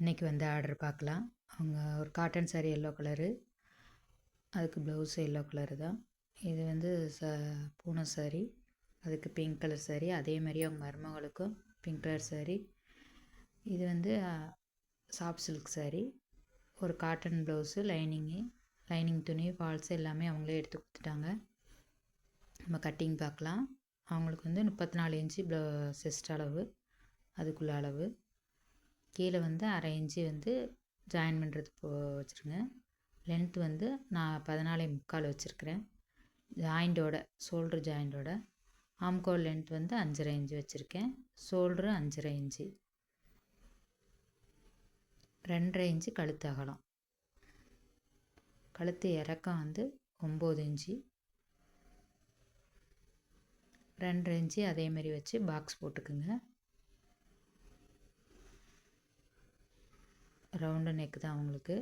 இன்றைக்கி வந்து ஆர்டர் பார்க்கலாம். அவங்க ஒரு காட்டன் சாரீ எல்லோ கலரு அதுக்கு ப்ளவுஸ் எல்லோ கலரு தான். இது வந்து ச பூனை சாரி அதுக்கு பிங்க் கலர் சாரி அதே மாதிரி அவங்க மருமகளுக்கும் பிங்க் கலர் சாரி இது வந்து சாஃப்ட் சில்க் சாரி ஒரு காட்டன் ப்ளவுஸு லைனிங்கு லைனிங் துணி ஃபால்ஸ் எல்லாமே அவங்களே எடுத்து கொடுத்துட்டாங்க. நம்ம கட்டிங் பார்க்கலாம். அவங்களுக்கு வந்து முப்பத்தி நாலு இன்ச்சு ப்ள செஸ்ட் அளவு. அதுக்குள்ள அளவு. கீழே வந்து அரை இன்ச்சு வந்து ஜாயின் பண்ணுறது போ வச்சுருங்க. லென்த் வந்து நான் பதினாலே முக்கால் வச்சுருக்கிறேன். ஜாயிண்டோட ஷோல்ட்ரு ஜாயிண்டோட ஆம்கோல் லென்த் வந்து அஞ்சரை இன்ச்சு வச்சுருக்கேன். ஷோல்ட்ரு அஞ்சரை இன்ச்சு. ரெண்டரை இன்ச்சு கழுத்து அகலம். கழுத்து இறக்கம் வந்து ஒம்பது இன்ச்சு. ரெண்டரை இன்ச்சு அதே மாதிரி வச்சு பாக்ஸ் போட்டுக்குங்க. ரவுண்டு நெக் தான் அவங்களுக்கு.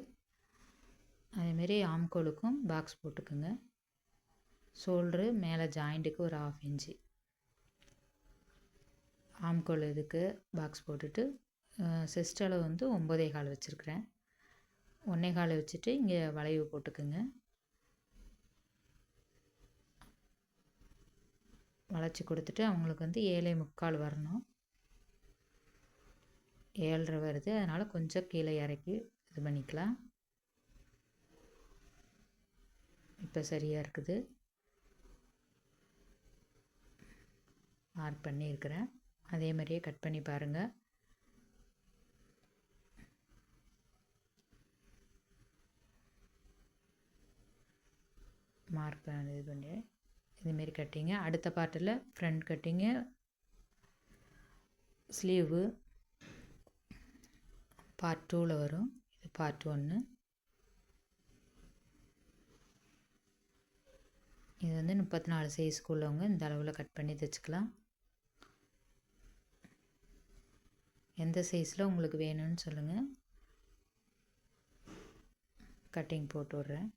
அதேமாரி ஆம்கோலுக்கும் பாக்ஸ் போட்டுக்குங்க. ஷோல்ட்ரு மேலே ஜாயிண்ட்டுக்கு ஒரு ஆஃப் இன்ச்சு ஆம்கோல் இதுக்கு பாக்ஸ் போட்டுட்டு செஸ்ட் அளவு வந்து ஒம்பதே கால் வச்சுருக்குறேன். ஒன்றே கால் வச்சுட்டு இங்கே வளைவு போட்டுக்குங்க. வளைச்சி கொடுத்துட்டு அவங்களுக்கு வந்து ஏழை முக்கால் வரணும். ஏழரை வருது. அதனால் கொஞ்சம் கீழே இறக்கி இது பண்ணிக்கலாம். இப்போ சரியாக இருக்குது. மார்க் பண்ணியிருக்கிறேன். அதே மாதிரியே கட் பண்ணி பாருங்கள் மார்க் பண்ணி இது பண்ணி இதுமாரி கட்டிங்க. அடுத்த பாட்டில் ஃப்ரண்ட் கட்டிங்கு. ஸ்லீவு பார்ட் டூவில் வரும். இது பார்ட் ஒன்று இது வந்து முப்பத்தி நாலு சைஸ்க்கு உள்ளவங்க இந்த அளவில் கட் பண்ணி தைச்சிக்கலாம். எந்த சைஸில் உங்களுக்கு வேணும்னு சொல்லுங்கள் கட்டிங் போட்டு விட்றேன்.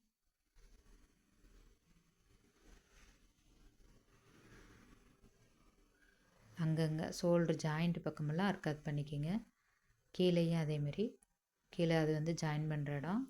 அங்கங்கே ஷோல்டர் ஜாயிண்ட் பக்கமெல்லாம் அர்க்காத் பண்ணிக்கிங்க. கீழேயும் அதேமாரி கீழே அது வந்து ஜாயின் பண்ணுற இடம்.